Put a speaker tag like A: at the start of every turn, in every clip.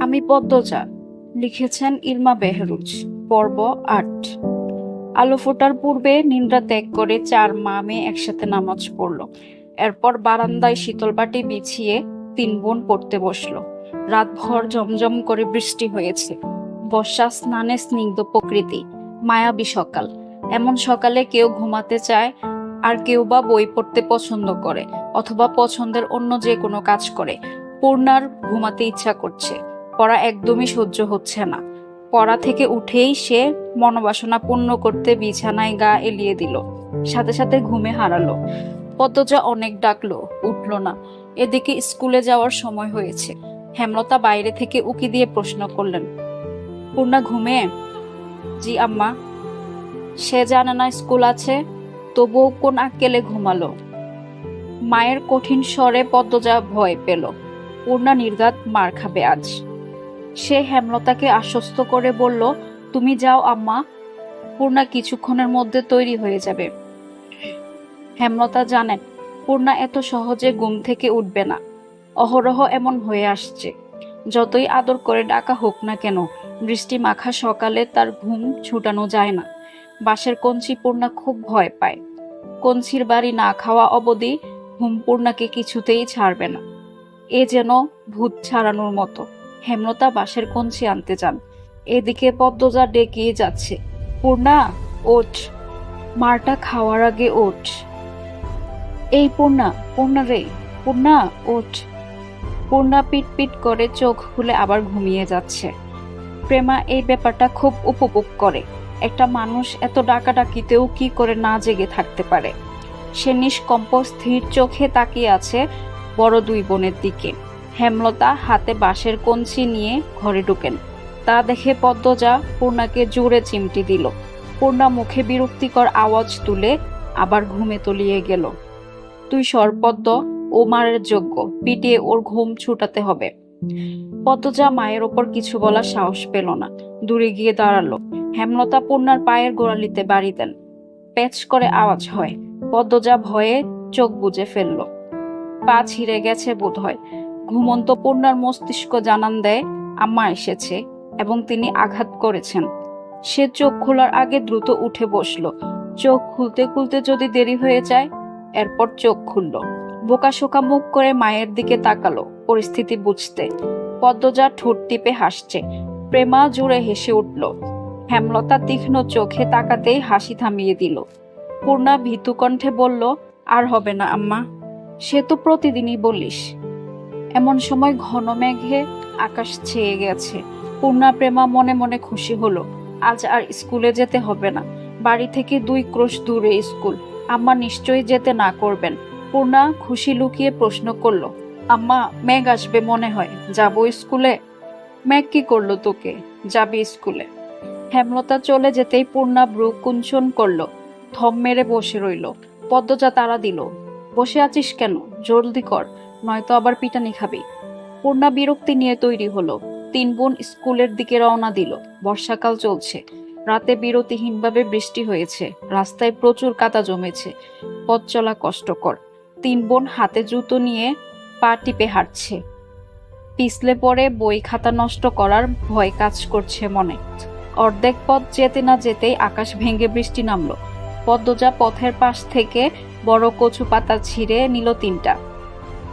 A: আমি পদ্মজা, লিখেছেন ইলমা বেহরুজ, পর্ব আট। আলো ফোটার পূর্বে নিন্দ্রা ত্যাগ করে চার মা মেয়ে একসাথে নামাজ পড়ল। এরপর বারান্দায় শীতল বাটি বিছিয়ে তিন বোন পড়তে বসল। রাতভর জমজম করে বৃষ্টি হয়েছে। বর্ষা স্নানে স্নিগ্ধ প্রকৃতি, মায়াবী সকাল। এমন সকালে কেউ ঘুমাতে চায়, আর কেউ বা বই পড়তে পছন্দ করে, অথবা পছন্দের অন্য যে কোনো কাজ করে। পূর্ণার ঘুমাতে ইচ্ছা করছে। পড়া একদমই সহ্য হচ্ছে না। পড়া থেকে উঠেই সে মনোবাসনা পূর্ণ করতে বিছানায় গা এলিয়ে দিল। সাথে সাথে ঘুমে হারালো। পদ্মজা অনেক ডাকলো, উঠল না। এদিকে স্কুলে যাওয়ার সময় হয়েছে। হেমলতা বাইরে থেকে উকি দিয়ে প্রশ্ন করলেন, পূর্ণা ঘুমে? জি আম্মা। সে জানে না স্কুল আছে, তবুও কোন আক্কেলে ঘুমালো? মায়ের কঠিন স্বরে পদ্মজা ভয় পেল। পূর্ণা নির্ঘাত মার খাবে আজ। সে হেমলতাকে আশ্বস্ত করে বলল, তুমি যাও আম্মা, পূর্ণা কিছুক্ষণের মধ্যে তৈরি হয়ে যাবে। হেমলতা জানেন, পূর্ণা এত সহজে ঘুম থেকে উঠবে না। অহরহ এমন হয়ে আসছে। যতই আদর করে ডাকা হোক না কেন, বৃষ্টি মাখা সকালে তার ঘুম ছুটানো যায় না। বাসের কঞ্চি পূর্ণা খুব ভয় পায়। কঞ্চির বাড়ি না খাওয়া অবধি ঘুম পূর্ণাকে কিছুতেই ছাড়বে না। এ যেন ভূত ছাড়ানোর মতো। হেমলতা বাসের কঞ্চি আনতে যান। এদিকে পদ্মজা ডেকেই যাচ্ছে। পূর্ণা, ওঠ। মারটা খাওয়ার আগে ওঠ। এই পূর্ণা পূর্ণা রে, পূর্ণা, ওঠ। পূর্ণা পিট পিট করে চোখ খুলে আবার ঘুমিয়ে যাচ্ছে। প্রেমা এই ব্যাপারটা খুব উপভোগ করে। একটা মানুষ এত ডাকাডাকিতেও কি করে না জেগে থাকতে পারে? সে নিষ্কম্প, স্থির চোখে তাকিয়ে আছে বড় দুই বোনের দিকে। হেমলতা হাতে বাঁশের কঞ্চি নিয়ে ঘরে ঢুকেন। তা দেখে পদ্মজা পূর্ণাকে জোরে চিমটি দিল। পূর্ণা মুখে বিরক্তিকর আওয়াজ তুলে আবার ঘুমে তলিয়ে গেল। তুই সরপদ্ম ও মারের যোগ্য, পিটিয়ে ওর ঘুম ছুটাতে হবে পদ্মজা মায়ের ওপর কিছু বলার সাহস পেল না। দূরে গিয়ে দাঁড়াল। হেমলতা পূর্ণার পায়ের গোড়ালিতে বাড়ি দেন। প্যাচ করে আওয়াজ হয়। পদ্মজা ভয়ে চোখ বুজে ফেলল। পা ছিঁড়ে গেছে বোধ হয় ঘুমন্ত পূর্ণার মস্তিষ্ক জানান দেয়, আম্মা এসেছে এবং তিনি আঘাত করেছেন। সে চোখ খোলার আগে দ্রুত উঠে বসল। চোখ খুলতে খুলতে যদি দেরি হয়ে যায়, এরপর চোখ খুলল। বোকাশোকা মুখ করে মায়ের দিকে তাকালো পরিস্থিতি বুঝতে। পদ্মজা ঠোঁট টিপে হাসছে। প্রেমা জুড়ে হেসে উঠল। হেমলতা তীক্ষ্ণ চোখে তাকাতেই হাসি থামিয়ে দিল। পূর্ণা ভীতু কণ্ঠে বলল, আর হবে না, আম্মা। সে তো প্রতিদিনই বলিস। এমন সময় ঘন মেঘে আকাশ ছেয়ে গেছে। পূর্ণা প্রেমা মনে মনে খুশি হলো, আজ আর স্কুলে যেতে হবে না। বাড়ি থেকে দুই ক্রোশ দূরে স্কুল। আম্মা নিশ্চয়ই যেতে না করবেন। পূর্ণা খুশি লুকিয়ে প্রশ্ন করল, আম্মা, মেঘ আসবে মনে হয়, যাব স্কুলে? মেঘ কি করল তোকে? যাবি স্কুলে? হেমলতা চলে যেতেই পূর্ণা ব্রু কুঞ্চন করল থম মেরে বসে রইল। পদ্মজা তারা দিল, বসে আছিস কেন? জলদি কর। নয়তো আবার পিটানি খাবি। পূর্ণা বিরক্তি নিয়ে তৈরি হলো। তিন বোন স্কুলের দিকে রওনা দিল। বর্ষাকাল চলছে। রাতে বিরতিহীনভাবে বৃষ্টি হয়েছে। রাস্তায় প্রচুর কাদা জমেছে। পথ চলা কষ্টকর। তিন বোন হাতে জুতো নিয়ে পা টিপে হাঁটছে। পিছলে পড়ে বই খাতা নষ্ট করার ভয় কাজ করছে মনে। অর্ধেক পথ যেতে না যেতেই আকাশ ভেঙে বৃষ্টি নামলো। পদ্মজা পথের পাশ থেকে বড় কচু পাতা ছিঁড়ে নিল তিনটা।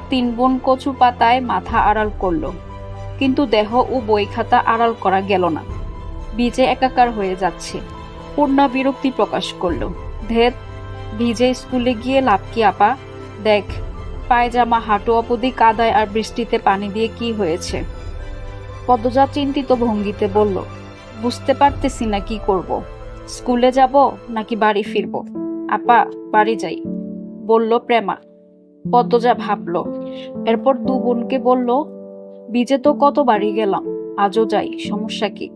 A: তিন বোন কচু পাতায় মাথা আড়াল করল। কিন্তু দেহ ও বই খাতা আড়াল করা গেল না। ভিজে একাকার হয়ে যাচ্ছে। পূর্ণা বিরক্তি প্রকাশ করল। ধের ভিজে স্কুলে গিয়ে লাভ কি আপা? দেখ, পায়জামা, হাঁটু অবধি কাদায় আর বৃষ্টিতে পানি দিয়ে কি হয়েছে? পদ্মজা চিন্তিত ভঙ্গিতে বলল, বুঝতে পারতেছি না কি করব। স্কুলে যাব নাকি বাড়ি ফিরব? আপা, বাড়ি যাই, বলল প্রেমা। পদ্মজা ভাবল। এরপর দু বোনকে বলল, বিজে তো কত বাড়ি গেলাম, আজও যাই, সমস্যা কি?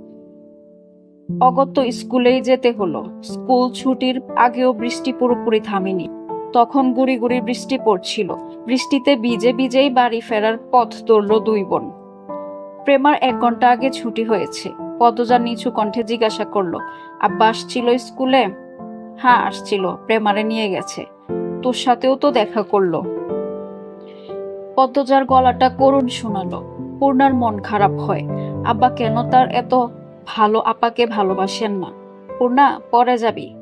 A: অগত্য স্কুলেই যেতে হলো। স্কুল ছুটির আগেও বৃষ্টি পুরোপুরি থামেনি। তখন গুড়ি গুড়ি বৃষ্টি পড়ছিল। বৃষ্টিতে ভিজে ভিজেই বাড়ি ফেরার পথ ধরল দুই বোন। প্রেমার এক ঘণ্টা আগে ছুটি হয়েছে। পদ্মজা নিচু কণ্ঠে জিজ্ঞাসা করল, আব্বা আসছিল স্কুলে? হ্যাঁ আসছিল। প্রেমারে নিয়ে গেছে। তোর সাথেও তো দেখা করল। পদ্মজার গলাটা করুণ শোনালো। পূর্ণার মন খারাপ হয়। আব্বা কেন তার এত ভালো আপাকে ভালোবাসেন না? পূর্ণা, পরে যাবি।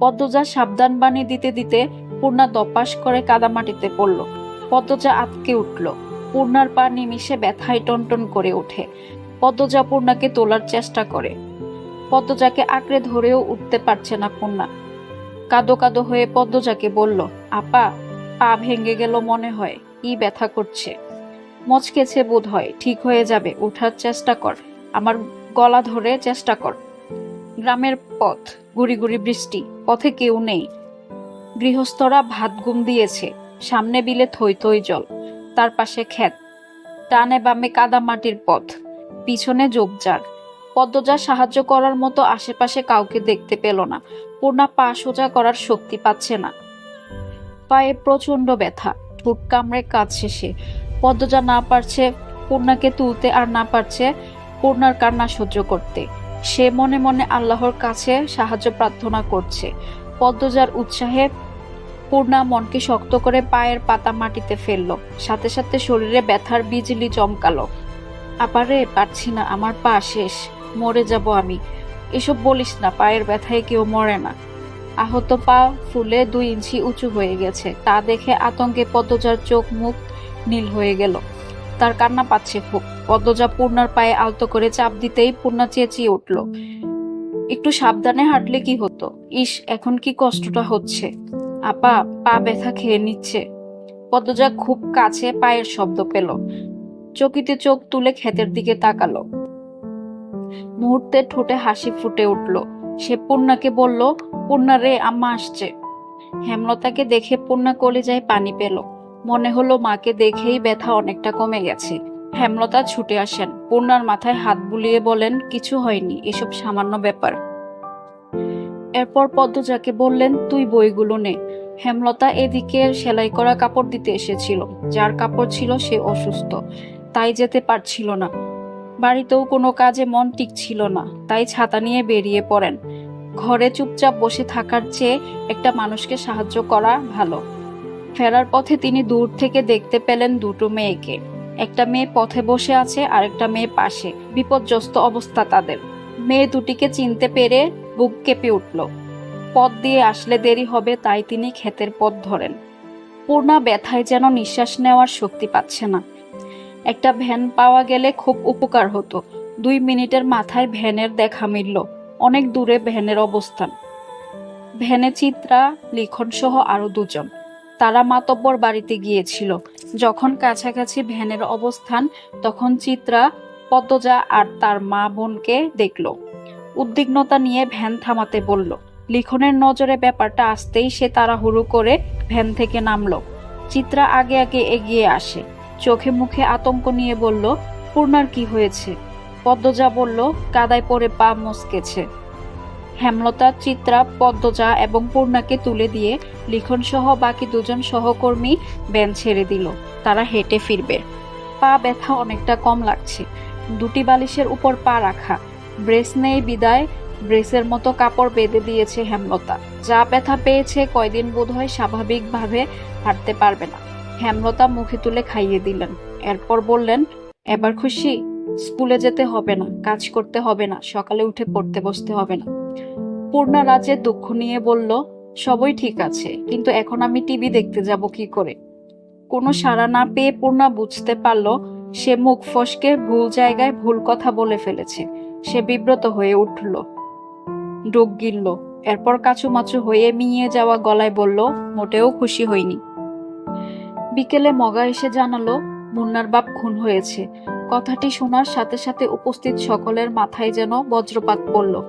A: পদ্মজা সাবধান বাণী দিতে দিতে পূর্ণা দপাস করে কাদামাটিতে পড়ল। পদ্মজা আটকে উঠল। পূর্ণার পা নিমিশে ব্যথায় টনটন করে ওঠে। পদ্মজা পূর্ণাকে তোলার চেষ্টা করে। পদ্মজাকে আঁকড়ে ধরেও উঠতে পারছে না পূর্ণা। কাদো কাদো হয়ে পদ্মজাকে বলল, আপা, পা ভেঙে গেল মনে হয়। কি ব্যথা করছে। মচকেছে বোধ হয় ঠিক হয়ে যাবে, ওঠার চেষ্টা কর। আমার গলা ধরে চেষ্টা কর। গ্রামের পথ, গুড়ি গুড়ি বৃষ্টি, পথে কেউ নেই। গৃহস্থরা ভাত গুম দিয়েছে, সামনে বিলে থই থই জল, তার পাশে ক্ষেত। ডানে বামে কাদা মাটির পথ, পিছনে জোবজার পদ্মজা সাহায্য করার মতো আশেপাশে কাউকে দেখতে পেল না পূর্ণা পা সোজা করার শক্তি পাচ্ছে না। পায়ে প্রচণ্ড ব্যথা। ঠোঁট কামড়ে কাজ শেষে পদ্মজা না পারছে পূর্ণাকে তুলতে আর না পারছে পূর্ণার কান্না সহ্য করতে। সে মনে মনে আল্লাহর কাছে সাহায্য প্রার্থনা করছে। পদ্মজার উৎসাহে পূর্ণা মনকে শক্ত করে পায়ের পাতা মাটিতে ফেলল। সাথে সাথে শরীরে ব্যথার বিজলি চমকালো। আপারে পারছি না, আমার পা শেষ, মরে যাব আমি। এসব বলিস না, পায়ের ব্যথায় কেউ মরে না। আহত পা ফুলে দুই ইঞ্চি উঁচু হয়ে গেছে। তা দেখে আতঙ্কে পদ্মজার চোখ মুখ নীল হয়ে গেল। তার কান্না পাচ্ছে খুব। পদ্মজা পূর্ণার পায়ে আলতো করে চাপ দিতেই পূর্ণা চেঁচিয়ে উঠল। একটু সাবধানে হাঁটলে কি হতো? ইস, এখন কি কষ্টটা হচ্ছে? আপা, পা ব্যথা খেয়ে নিচ্ছে। পদ্মজা খুব কাছে পায়ের শব্দ পেল। চকিতে চোখ তুলে ক্ষেতের দিকে তাকালো। মুহূর্তে ঠোঁটে হাসি ফুটে উঠল। সে পূর্ণাকে বলল, পূর্ণা রে, আম্মা আসছে। হেমলতাকে দেখে পূর্ণা কলিজায় পানি পেল। মনে হলো মাকে দেখেই ব্যথা অনেকটা কমে গেছে। হেমলতা ছুটে আসেন। পূর্ণার মাথায় হাত বুলিয়ে বলেন, কিছু হয়নি, এসব সামান্য ব্যাপার। এরপর পদ্মজাকে বললেন, তুই বইগুলো নে। হেমলতা এদিকে সেলাই করা কাপড় দিতে এসেছিল। যার কাপড় ছিল সে অসুস্থ। তাই যেতে পারছিল না। বাড়িতেও কোনো কাজে মন টিকছিল না, তাই ছাতা নিয়ে বেরিয়ে পড়েন। ঘরে চুপচাপ বসে থাকার চেয়ে একটা মানুষকে সাহায্য করা ভালো। ফেরার পথে তিনি দূর থেকে দেখতে পেলেন দুটো মেয়েকে। একটা মেয়ে পথে বসে আছে আর একটা মেয়ে পাশে। বিপর্যস্ত অবস্থা তাদের। মেয়ে দুটিকে চিনতে পেরে বুক কেঁপে উঠল। পথ দিয়ে আসলে দেরি হবে, তাই তিনি ক্ষেতের পথ ধরেন। পূর্ণা ব্যথায় যেন নিঃশ্বাস নেওয়ার শক্তি পাচ্ছে না। একটা ভ্যান পাওয়া গেলে খুব উপকার হতো। দুই মিনিটের মাথায় ভ্যানের দেখা মিলল, অনেক দূরে ভ্যানের অবস্থান। ভ্যানে চিত্রা, লিখন সহ আরও দুজন। তারা মাতব্বর বাড়িতে গিয়েছিল। যখন কাছাকাছি ভ্যানের অবস্থান, তখন চিত্রা, পদ্মজা আর তার মা বোনকে দেখল। উদ্বিগ্নতা নিয়ে ভ্যান থামাতে বলল, লিখনের নজরে ব্যাপারটা আসতেই সে তাড়াহুড়ো করে ভ্যান থেকে নামলো। চিত্রা আগে আগে এগিয়ে আসে। চোখে মুখে আতঙ্ক নিয়ে বলল, পূর্ণার কি হয়েছে? পদ্মজা বলল, কাদায় পড়ে পা মস্কেছে। হেমলতা, চিত্রা, পদ্মজা এবং পূর্ণাকে তুলে দিয়ে লিখন সহ বাকি দুজন সহকর্মী ব্যান ছেড়ে দিল। তারা হেঁটে ফিরবে। পা ব্যথা অনেকটা কম লাগছে। দুটি বালিশের উপর পা রাখা। ব্রেস নেই বিদায়। ব্রেসের মতো কাপড় বেঁধে দিয়েছে হেমলতা। যা ব্যথা পেয়েছে কয়দিন বোধহয় স্বাভাবিকভাবে হাঁটতে পারবে না। হেমলতা মুখে তুলে খাইয়ে দিলেন। এরপর বললেন, এবার খুশি? স্কুলে যেতে হবে না, কাজ করতে হবে না, সকালে উঠে পড়তে বসতে হবে না। পূর্ণা রাজে দুঃখ নিয়ে বলল, সবই ঠিক আছে, কিন্তু এখন আমি টিভি দেখতে যাব কি করে? কোনো সাড়া না পেয়ে পূর্ণা বুঝতে পারল, সে মুখ ফসকে ভুল জায়গায় ভুল কথা বলে ফেলেছে। সে বিব্রত হয়ে উঠল। ডোক গিলল। এরপর কাছুমাচু হয়ে মিয়ে যাওয়া গলায় বলল, মোটেও খুশি হইনি। বিকেলে মগা এসে জানালো, মুন্নার বাপ খুন হয়েছে। কথাটি শোনার সাথে সাথে উপস্থিত সকলের মাথায় যেন বজ্রপাত পড়ল।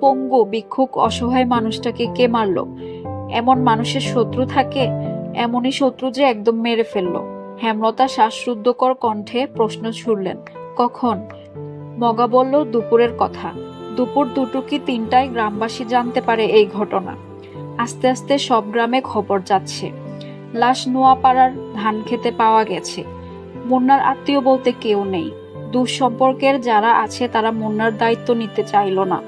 A: পঙ্গু, ভিক্ষুক, অসহায় মানুষটাকে কে মারলো? এমন মানুষের শত্রু থাকে, এমনই শত্রু যে একদম মেরে ফেলল। হেমলতা শ্বাসরুদ্ধকর কণ্ঠে প্রশ্ন ছুড়লেন, কখন? মগা বলল, দুপুরের কথা। দুপুর দুটো কি তিনটায় গ্রামবাসী জানতে পারে এই ঘটনা? আস্তে আস্তে সব গ্রামে খবর যাচ্ছে। লাশ নোয়াপাড়ার ধান খেতে পাওয়া গেছে। মুন্নার আত্মীয় বলতে কেউ নেই। দুঃসম্পর্কের যারা আছে, তারা মুন্নার দায়িত্ব নিতে চাইল না।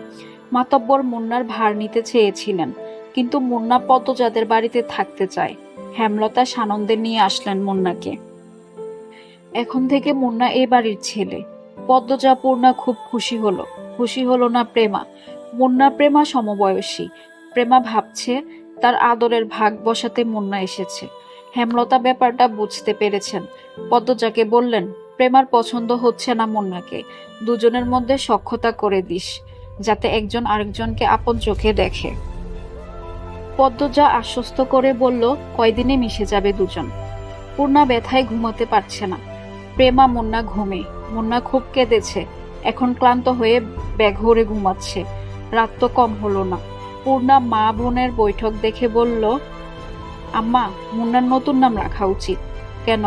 A: মাতব্বর মুন্নার ভার নিতে চেয়েছিলেন, কিন্তু মুন্না পদ্মজাদের বাড়িতে থাকতে চায়। হেমলতা সানন্দে নিয়ে আসলেন মুন্নাকে। এখন থেকে মুন্না এ বাড়ির ছেলে। পদ্মজা পূর্ণা খুব খুশি হলো। খুশি হলো না প্রেমা। মুন্না প্রেমা সমবয়সী। প্রেমা ভাবছে তার আদরের ভাগ বসাতে মুন্না এসেছে। হেমলতা ব্যাপারটা বুঝতে পেরেছেন। পদ্মজাকে বললেন, প্রেমার পছন্দ হচ্ছে না মুন্নাকে। দুজনের মধ্যে সখ্যতা করে দিস, যাতে একজন আরেকজনকে আপন চোখে দেখে। পদ্মজা আশ্বস্ত করে বলল, কয়দিনে মিশে যাবে দুজন? পূর্ণা ব্যথায় ঘুমাতে পারছে না। প্রেমা, মুন্না ঘুমে। মুন্না খুব কেঁদেছে। এখন ক্লান্ত হয়ে ব্যাঘরে ঘুমাচ্ছে। রাত তো কম হলো না। পূর্ণা মা বোনের বৈঠক দেখে বলল, আম্মা, মুন্নার নতুন নাম রাখা উচিত। কেন?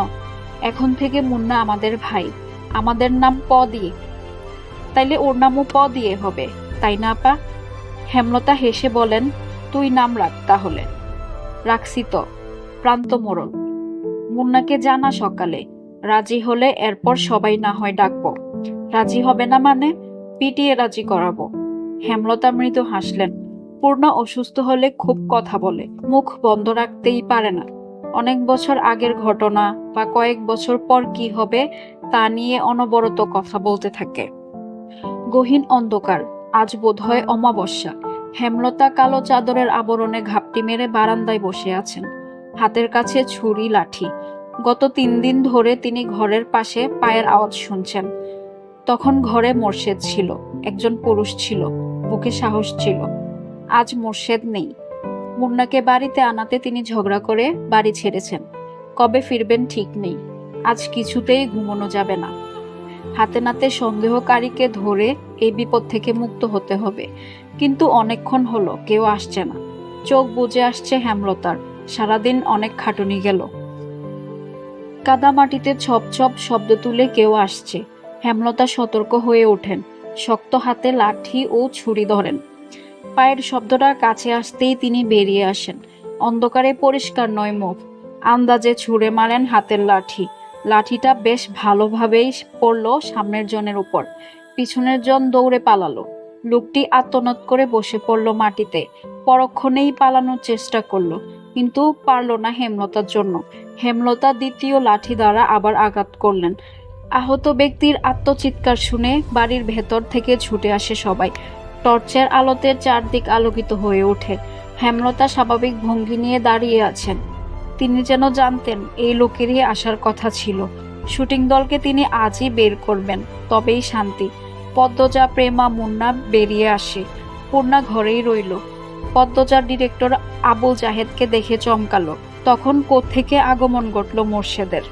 A: এখন থেকে মুন্না আমাদের ভাই। আমাদের নাম প দিয়ে তাইলে ওর নামও প দিয়ে হবে, তাই না, আপা? হেমলতা হেসে বলেন, তুই নাম রাখ তাহলে। রাখছি তো। প্রান্ত মোড়ল। মুন্নাকে জানা সকালে। রাজি হলে এরপর সবাই না হয় ডাকবো। রাজি হবে না মানে পিটিয়ে রাজি করাবো। হেমলতা মৃদু হাসলেন। পূর্ণা অসুস্থ হলে খুব কথা বলে। মুখ বন্ধ রাখতেই পারে না। অনেক বছর আগের ঘটনা বা কয়েক বছর পর কি হবে, তা নিয়ে অনবরত কথা বলতে থাকে। গহীন অন্ধকার, আজ বোধহয় অমাবস্যা। হেমলতা কালো চাদরের আবরণে ঘাপটি মেরে বারান্দায় বসে আছেন। হাতের কাছে ছুরি, লাঠি। গত তিন দিন ধরে তিনি ঘরের পাশে পায়ের আওয়াজ শুনছেন। তখন ঘরে মোর্শেদ ছিল, একজন পুরুষ ছিল, বুকে সাহস ছিল। আজ মোর্শেদ নেই। মুন্নাকে বাড়িতে আনাতে তিনি ঝগড়া করে বাড়ি ছেড়েছেন। কবে ফিরবেন ঠিক নেই। আজ কিছুতেই ঘুমানো যাবে না। হাতে নাতে সন্দেহকারীকে ধরে এই বিপদ থেকে মুক্ত হতে হবে। কিন্তু অনেকক্ষণ হলো, কেউ আসছে না। চোখ বুজে আসছে হেমলতার। সারাদিন অনেক খাটুনি গেল। কাদা মাটিতে ছপ ছপ শব্দ তুলে কেউ আসছে। হেমলতা সতর্ক হয়ে ওঠেন। শক্ত হাতে লাঠি ও ছুরি ধরেন। পায়ের শব্দটা কাছে আসতেই তিনি বেরিয়ে আসেন। অন্ধকারে পরিষ্কার নয় মুখ। আন্দাজে ছুঁড়ে মারেন হাতের লাঠি। লাঠিটা বেশ ভালোভাবেই পড়ল সামনের জনের উপর। পিছনের জন দৌড়ে পালালো। লোকটি আত্মনাদ করে বসে পড়ল মাটিতে। পরক্ষণেই পালানোর চেষ্টা করল, কিন্তু পারল না হেমলতার জন্য। হেমলতা দ্বিতীয় লাঠি দ্বারা আবার আঘাত করলেন। আহত ব্যক্তির আত্মচিৎকার শুনে বাড়ির ভেতর থেকে ছুটে আসে সবাই। টর্চের আলোতে চারদিক আলোকিত হয়ে ওঠে। হেমলতা স্বাভাবিক ভঙ্গি নিয়ে দাঁড়িয়ে আছেন। তিনি যেন জানতেন, এই লোকেরই আসার কথা ছিল। শুটিং দলকে তিনি আজই বের করবেন, তবেই শান্তি। পদ্মজা, প্রেমা, মুন্না বেরিয়ে আসে। পূর্ণা ঘরেই রইল। পদ্মজার ডিরেক্টর আবুল জাহেদকে দেখে চমকালো। তখন কোত্থেকে আগমন ঘটল মোর্শেদের?